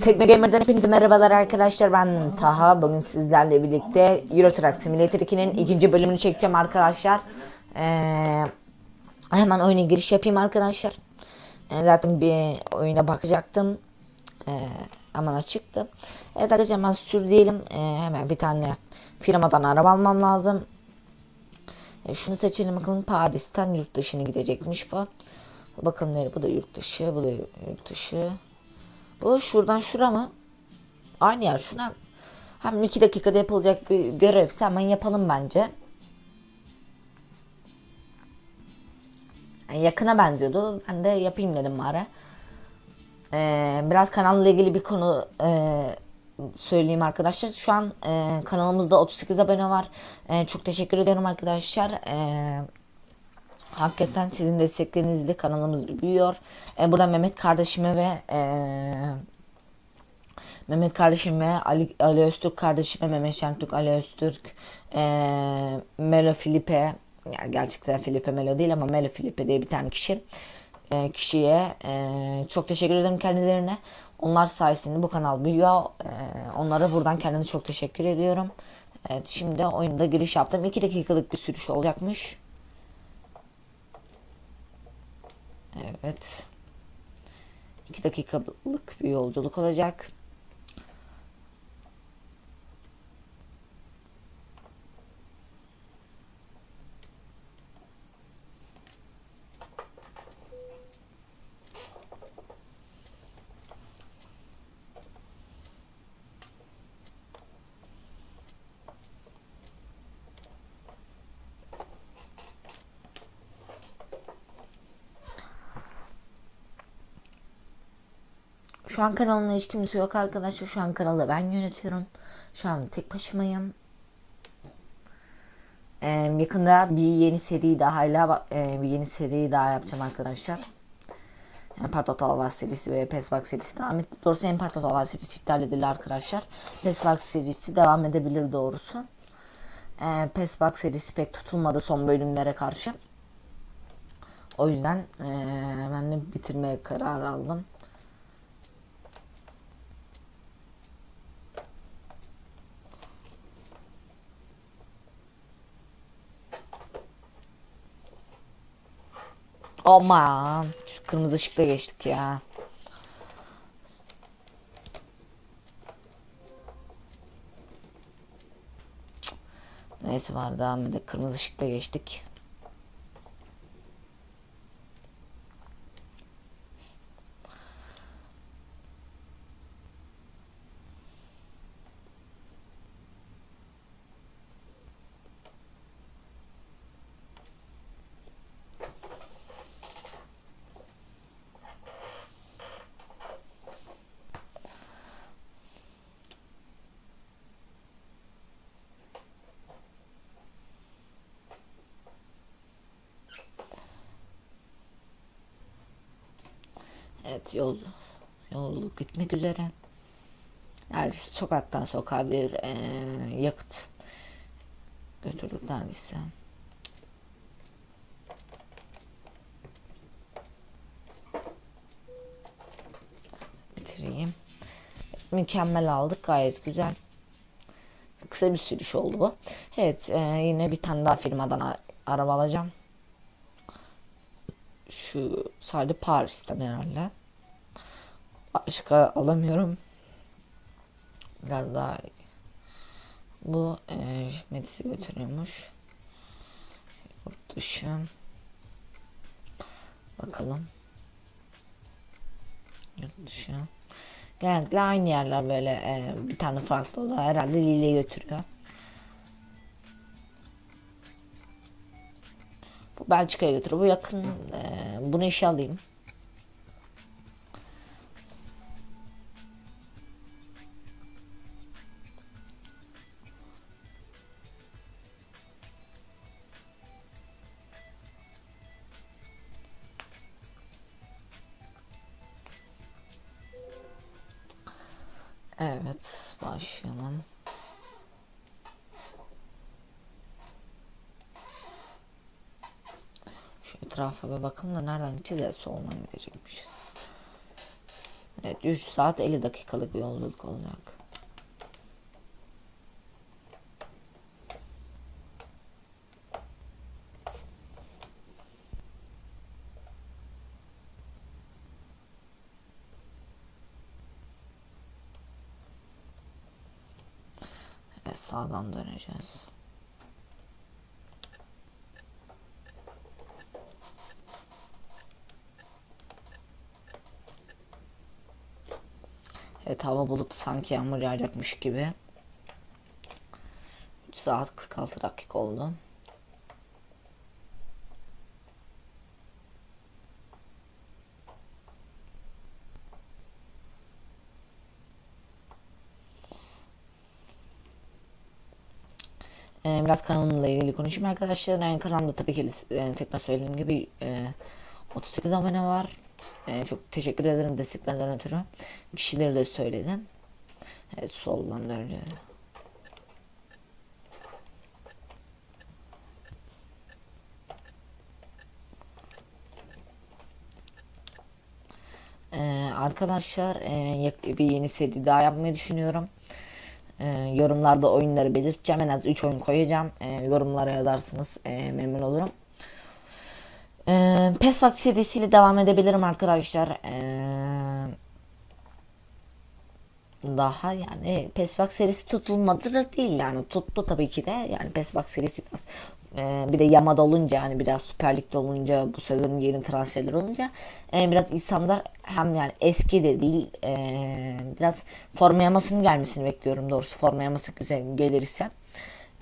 Tekno Gamer'dan hepinize merhabalar arkadaşlar. Ben Taha. Bugün sizlerle birlikte Euro Truck Simulator 2'nin ikinci bölümünü çekeceğim arkadaşlar. Ee, hemen oyuna giriş yapayım arkadaşlar. Ee, zaten bir oyuna bakacaktım. Ee, hemen açıktı. Evet arkadaşlar hemen sür diyelim. Ee, hemen bir tane firmadan araba almam lazım. Ee, şunu seçelim bakalım. Paris'ten yurt dışına gidecekmiş bu. Bakalım nereye? Bu da yurt dışı. Bu da yurt dışı. Bu şuradan şura mı? Aynı yer şuna. Hem iki dakikada yapılacak bir görevse hemen yapalım bence. Yani yakına benziyordu. Ben de yapayım dedim bari. Ee, biraz kanalla ilgili bir konu e, söyleyeyim arkadaşlar. Şu an e, kanalımızda 38 abone var. E, çok teşekkür ediyorum arkadaşlar. E, Hakikaten sizin desteklerinizle kanalımız büyüyor. E, buradan Mehmet kardeşime ve e, Mehmet kardeşime, Ali, Ali Öztürk kardeşime, Mehmet Şentürk, Ali Öztürk, e, Melo Filipe, yani gerçekten Filipe Melo değil ama Melo Filipe diye bir tane kişi e, kişiye e, çok teşekkür ederim kendilerine. Onlar sayesinde bu kanal büyüyor. E, onlara buradan kendime çok teşekkür ediyorum. Evet şimdi oyunda giriş yaptım. 2 dakikalık bir sürüş olacakmış. Evet. 2 dakikalık bir yolculuk olacak. Şu an kanalımda hiç kimse yok arkadaşlar. Şu an kanalı ben yönetiyorum. Şu an tek başımayım. Ee, yakında bir yeni seri daha hala e, bir yeni seri daha yapacağım arkadaşlar. Empire Total War serisi ve PES Box serisi devam etti. Doğrusu Empire Total War serisi iptal edildi arkadaşlar. PES Box serisi devam edebilir doğrusu. Ee, PES Box serisi pek tutulmadı son bölümlere karşı. O yüzden e, ben de bitirmeye karar aldım. Aman şu kırmızı ışıkta geçtik ya. Neyse var devam edelim. Kırmızı ışıkta geçtik. Yol yolculuk bitmek üzere. Yani sokaktan sokağa bir e, yakıt götürdük neredeyse. Bitireyim. Mükemmel aldık gayet güzel. Kısa bir sürüş oldu bu. Evet e, yine bir tane daha firmadan araba alacağım. Şu sadece Paris'ten herhalde. Başka alamıyorum. Biraz daha bu e, Metis'i götürüyormuş. Yurt dışı. Bakalım. Yurt dışı. Genellikle aynı yerler böyle e, bir tane farklı o da herhalde Lille'ye götürüyor. Bu Belçika'ya götürüyor. Bu yakın. E, bunu işe alayım. Bakın da nereden gideceğiz? Ya, soldan gidecekmişiz. Evet 3 saat 50 dakikalık bir yolculuk olacak. Evet sağdan döneceğiz. Evet hava bulutlu sanki yağmur yağacakmış gibi. 3 saat 46 dakika oldu. Ee, biraz kanalımla ilgili konuşayım arkadaşlar. Yani kanalımda tabii ki e, tekrar söylediğim gibi e, 38 abone var. E, çok teşekkür ederim desteklerden ötürü. Kişileri de söyledim. Evet soldan önce. Ee, arkadaşlar e, bir yeni seri daha yapmayı düşünüyorum. Ee, yorumlarda oyunları belirteceğim. En az 3 oyun koyacağım. Ee, yorumlara yazarsınız. e, memnun olurum. Ee, PESVAK serisiyle devam edebilirim arkadaşlar. Ee, daha yani PESVAK serisi tutulmadı da değil yani tuttu tabii ki de yani PESVAK serisi biraz e, bir de Yamada olunca yani biraz Süper Lig'de olunca bu sezonun yeni transferler olunca e, biraz insanlar hem yani eski de değil e, biraz forma yamasının gelmesini bekliyorum doğrusu forma yaması güzel gelirse.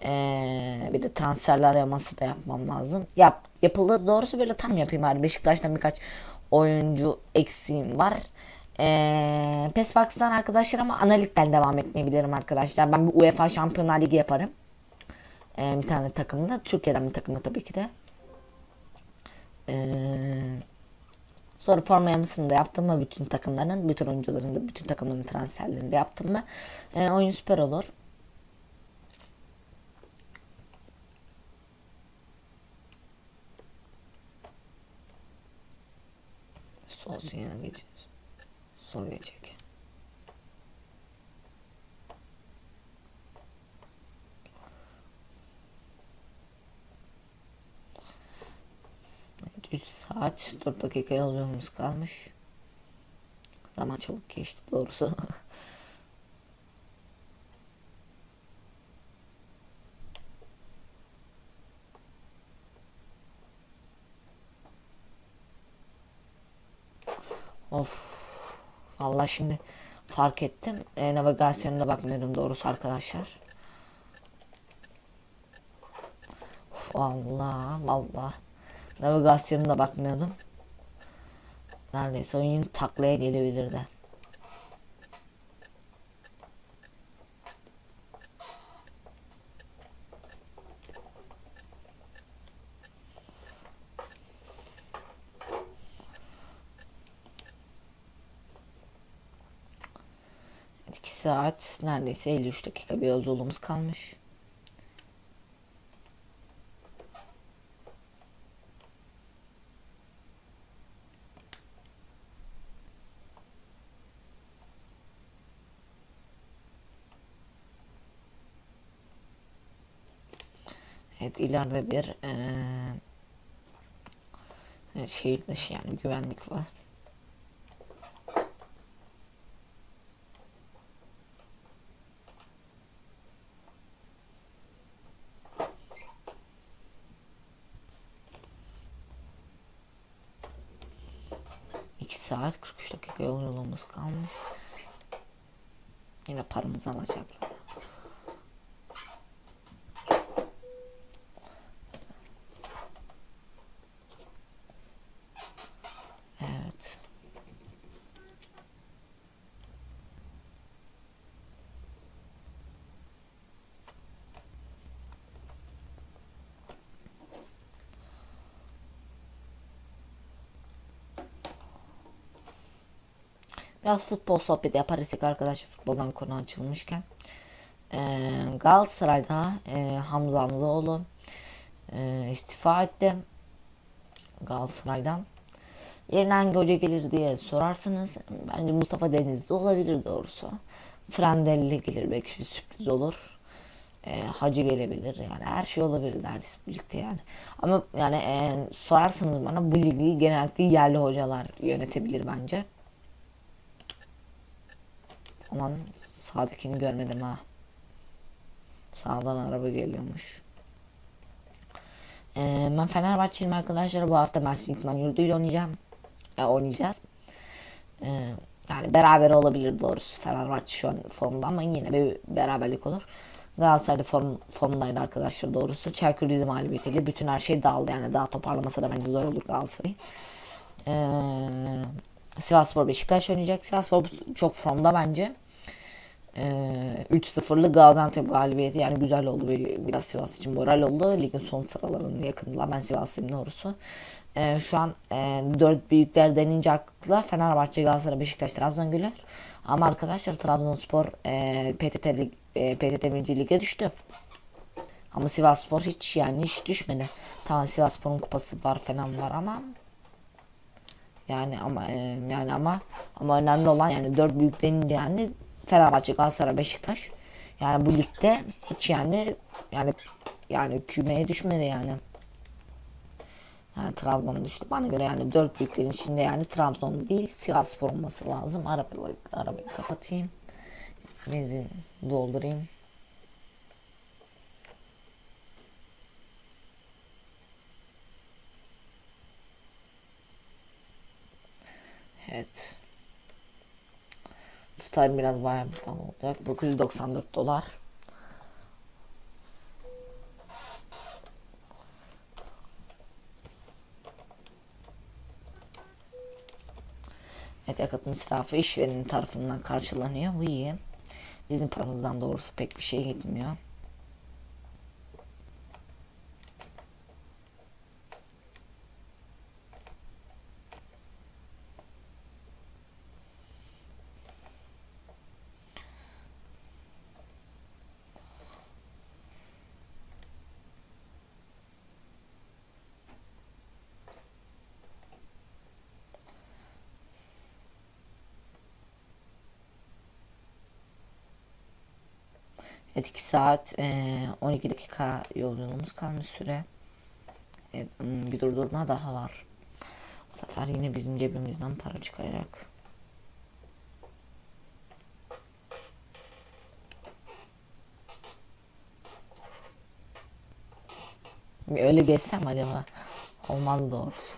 Ee, bir de transferler yaması da yapmam lazım. Yap, yapılır doğrusu böyle tam yapayım bari. Beşiktaş'tan birkaç oyuncu eksiğim var. Ee, PESVAX'tan arkadaşlar ama analitikten devam etmeyebilirim arkadaşlar. Ben bir UEFA Şampiyonlar Ligi yaparım. Ee, bir tane takımda. Türkiye'den bir takımda tabii ki de. Ee, sonra forma yamasını da yaptım mı bütün takımların, bütün oyuncuların da bütün takımların transferlerini de yaptım mı e, oyun süper olur. Sol sinyal geçeceğiz. Sol geçecek. Evet, 3 saat 4 dakika yolculuğumuz kalmış. Zaman çabuk geçti doğrusu. Of. Vallahi şimdi fark ettim. E, navigasyonuna bakmıyordum doğrusu arkadaşlar. Of, Allah. Navigasyonuna bakmıyordum. Neredeyse oyun taklaya gelebilirdi. Evet, 2 saat neredeyse 53 dakika bir yolculuğumuz kalmış. Evet ileride bir evet, şehir dışı yani güvenlik var. İki saat 43 dakika yolculuğumuz kalmış. Yine paramızı alacaklar. Evet. Biraz futbol sohbeti yaparız arkadaşlar futboldan konu açılmışken. Ee, Galatasaray'da e, Hamza Hamzaoğlu e, istifa etti. Galatasaray'dan. Yerine hangi hoca gelir diye sorarsınız. Bence Mustafa Denizli olabilir doğrusu. Frandelli gelir belki bir sürpriz olur. E, hacı gelebilir yani her şey olabilir neredeyse birlikte yani. Ama yani e, sorarsanız bana bu ligi genellikle yerli hocalar yönetebilir bence. Aman sağdakini görmedim ha. Sağdan araba geliyormuş. Ee, ben Fenerbahçeliyim arkadaşlar. Bu hafta Mersin İtman Yurdu ile oynayacağım. Ya, oynayacağız. Ee, yani beraber olabilir doğrusu. Fenerbahçe şu an formda ama yine bir beraberlik olur. Galatasaray'da form, formdaydı arkadaşlar doğrusu. Çaykur Rize mağlubiyetiyle bütün her şey dağıldı. Yani daha toparlaması da bence zor olur Galatasaray'ın. Ee, Sivasspor Beşiktaş oynayacak. Sivasspor çok formda bence. Ee, 3-0'lı Gaziantep galibiyeti yani güzel oldu bir, biraz Sivas için moral oldu. Ligin son sıralarının yakındılar. Ben Sivaslıyım doğrusu. Ee, şu an e, 4 büyükler denince akla Fenerbahçe, Galatasaray, Beşiktaş, Trabzon geliyor. Ama arkadaşlar Trabzonspor e, PTT, Lig, e, PTT 1. Lig'e düştü. Ama Sivasspor hiç yani hiç düşmedi. Tamam Sivasspor'un kupası var falan var ama yani ama e, yani ama ama önemli olan yani dört büyük denince yani Fenerbahçe, Galatasaray, Beşiktaş. Yani bu ligde hiç yani yani yani kümeye düşmedi yani. Yani Trabzon düştü. Bana göre yani dört büyüklerin içinde yani Trabzon değil Sivasspor olması lazım. Arabayı, arabayı kapatayım. Benzin doldurayım. Evet. Tutar biraz bayağı bir falan olacak. 994 dolar. Evet yakıt misrafı işverenin tarafından karşılanıyor. Bu iyi. Bizim paramızdan doğrusu pek bir şey gitmiyor. Evet 2 saat e, 12 dakika yolculuğumuz kalmış süre. Evet, hmm, bir durdurma daha var. Bu sefer yine bizim cebimizden para çıkacak. Bir öyle geçsem acaba olmazdı doğrusu.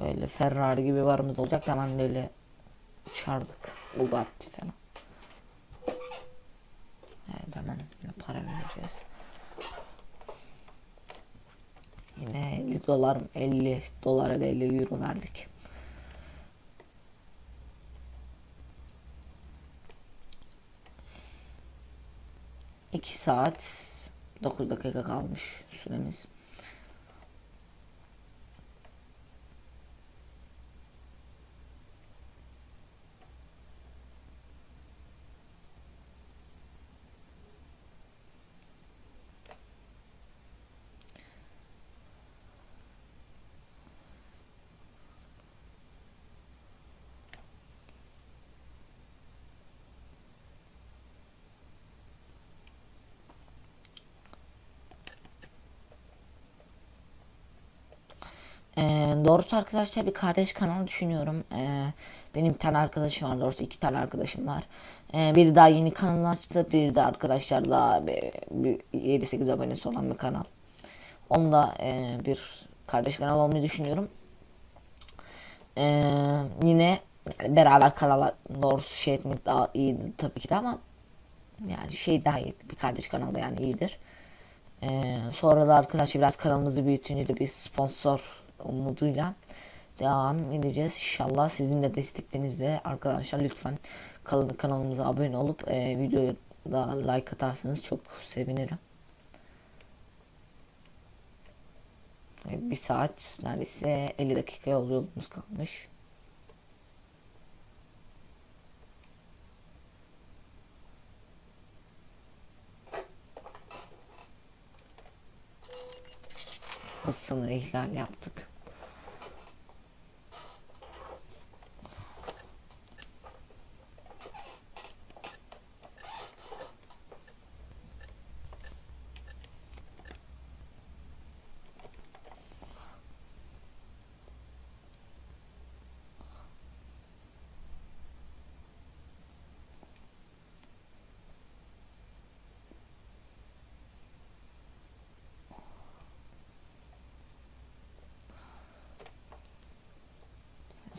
Böyle Ferrari gibi varımız olacak hemen böyle uçardık. Bugatti falan. Evet hemen yine para vereceğiz. Yine 50 dolar 50 dolara da 50 euro verdik. İki saat 9 dakika kalmış süremiz. Ee, doğrusu arkadaşlar bir kardeş kanalı düşünüyorum. Ee, benim bir tane arkadaşım var. Doğrusu iki tane arkadaşım var. Ee, biri daha yeni kanal açtı. Biri de arkadaşlar daha bir, bir 7-8 abonesi olan bir kanal. Onda e, bir kardeş kanal olmayı düşünüyorum. Ee, yine yani beraber kanala doğrusu şey etmek daha iyi tabii ki de ama yani şey daha iyi. Bir kardeş kanalda yani iyidir. Ee, sonra da arkadaşlar biraz kanalımızı büyütünce de bir sponsor umuduyla devam edeceğiz. İnşallah sizin de desteklerinizle arkadaşlar lütfen kanalımıza abone olup e, videoya da like atarsanız çok sevinirim. Evet, bir saat neredeyse 50 dakika yol yolumuz kalmış. Hız sınırı ihlal yaptık.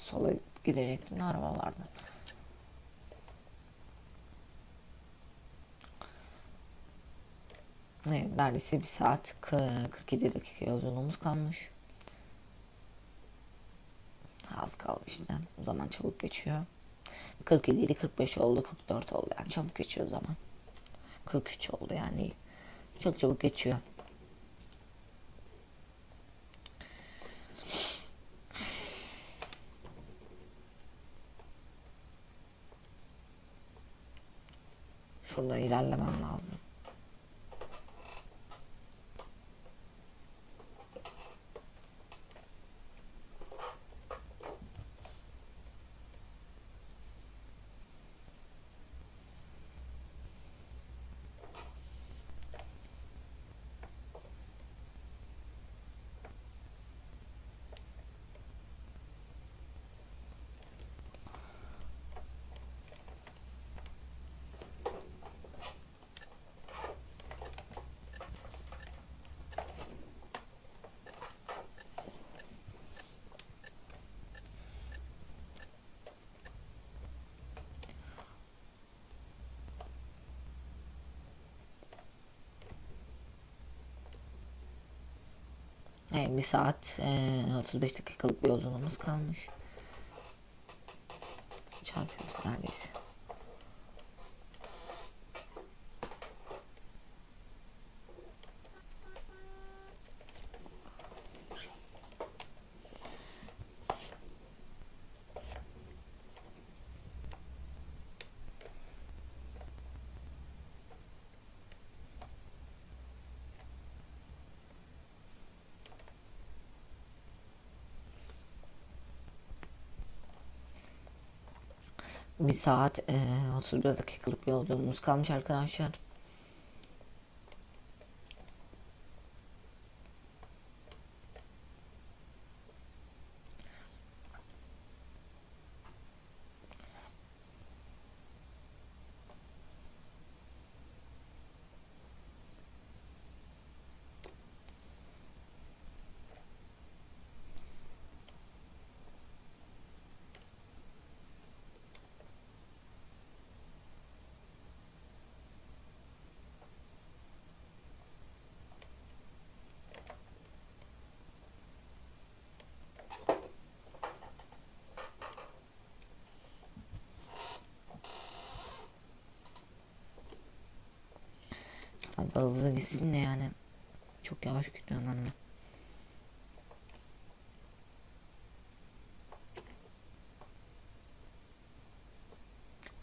Sola gidecektim. Ne araba vardı? Ne, neredeyse bir saat kı- 47 dakika yolculuğumuz kalmış. Az kaldı işte. Zaman çabuk geçiyor. 47 idi 45 oldu 44 oldu yani çabuk geçiyor zaman. 43 oldu yani. Çok çabuk geçiyor. Evet, bir saat e, 35 dakikalık bir yolculuğumuz kalmış. Çarpıyoruz neredeyse. Bir saat e, 31 dakikalık bir yolculuğumuz kalmış arkadaşlar. Hızlı gitsin de yani. Çok yavaş gidiyor anne.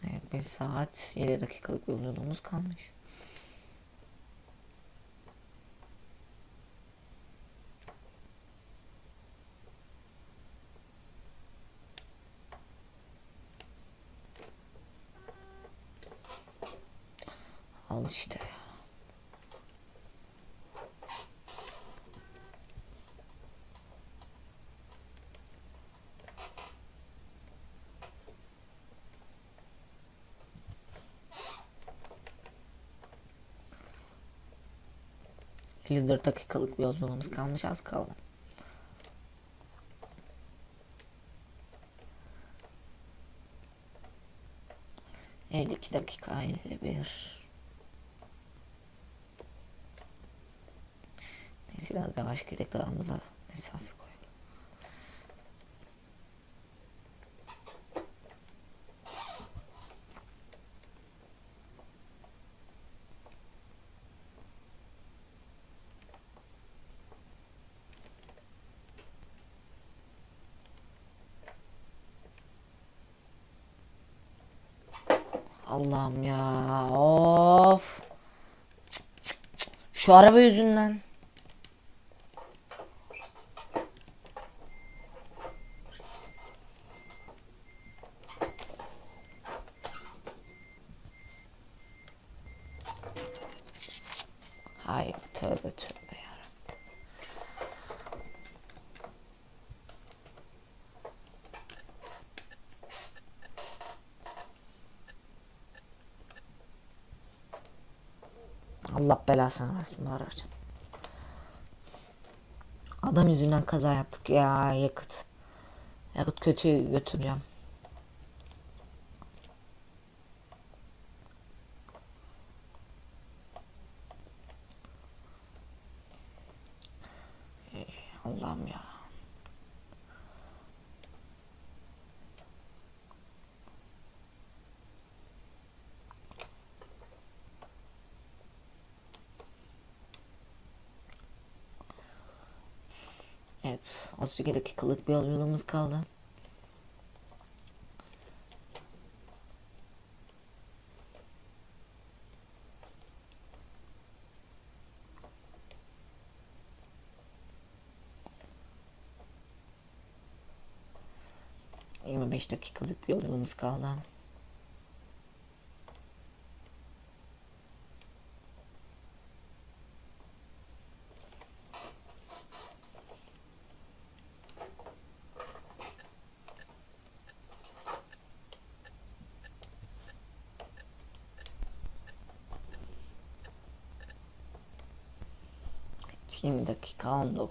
Evet bir saat 7 dakikalık yolculuğumuz kalmış. Al işte ya. ...54 dakikalık bir yolculuğumuz kalmış az kaldı. Elli iki dakika elli bir. Neyse biraz yavaş gidelim de aramıza mesafe Allah'ım ya of. Cık, cık, cık. Şu araba yüzünden. Hayır tövbe tövbe ya. Allah belasını versin bu. Adam yüzünden kaza yaptık ya yakıt. Yakıt kötüye götüreceğim. Allah'ım ya. Evet, 32 dakikalık bir yolculuğumuz kaldı. Yirmi beş dakikalık bir yolculuğumuz kaldı.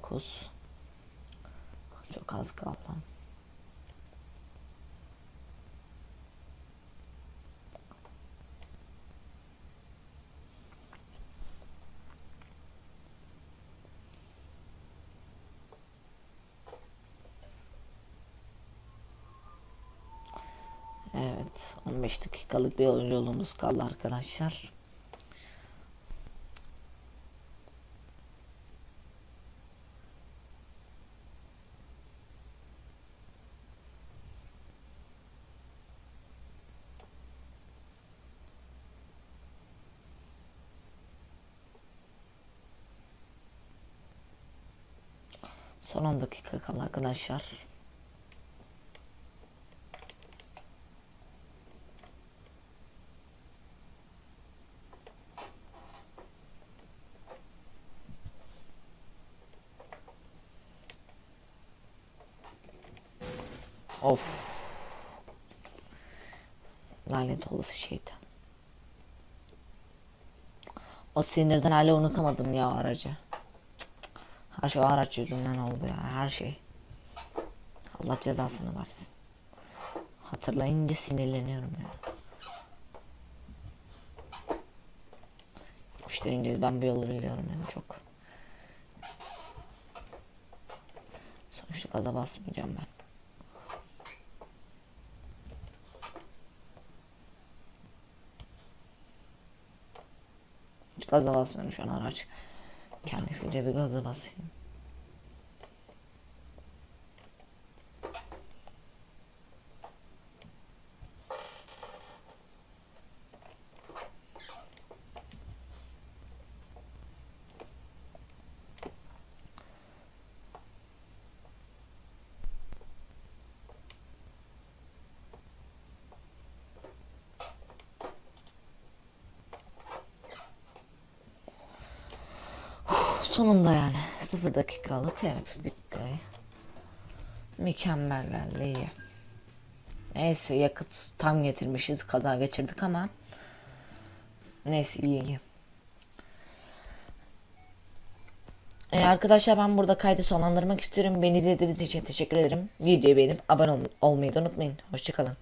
9 çok az kaldı. Evet 15 dakikalık bir yolculuğumuz kaldı arkadaşlar. Son 10 dakika kala arkadaşlar. Of. Lanet olası şeytan. O sinirden hala unutamadım ya aracı. Her şey o araç yüzünden oldu ya her şey. Allah cezasını versin. Hatırlayınca sinirleniyorum ya. Müşterince ben bu yolu biliyorum yani çok. Sonuçta gaza basmayacağım ben. Hiç gaza basmıyorum şu an araç. Kendisice bir gaza basayım. Sonunda yani. Sıfır dakikalık. Evet bitti. Mükemmel geldi iyi. Neyse yakıt tam getirmişiz. Kaza geçirdik ama. Neyse iyi iyi. Ee, arkadaşlar ben burada kaydı sonlandırmak istiyorum. Beni izlediğiniz için teşekkür ederim. Videoyu beğenip abone ol- olmayı da unutmayın. Hoşçakalın.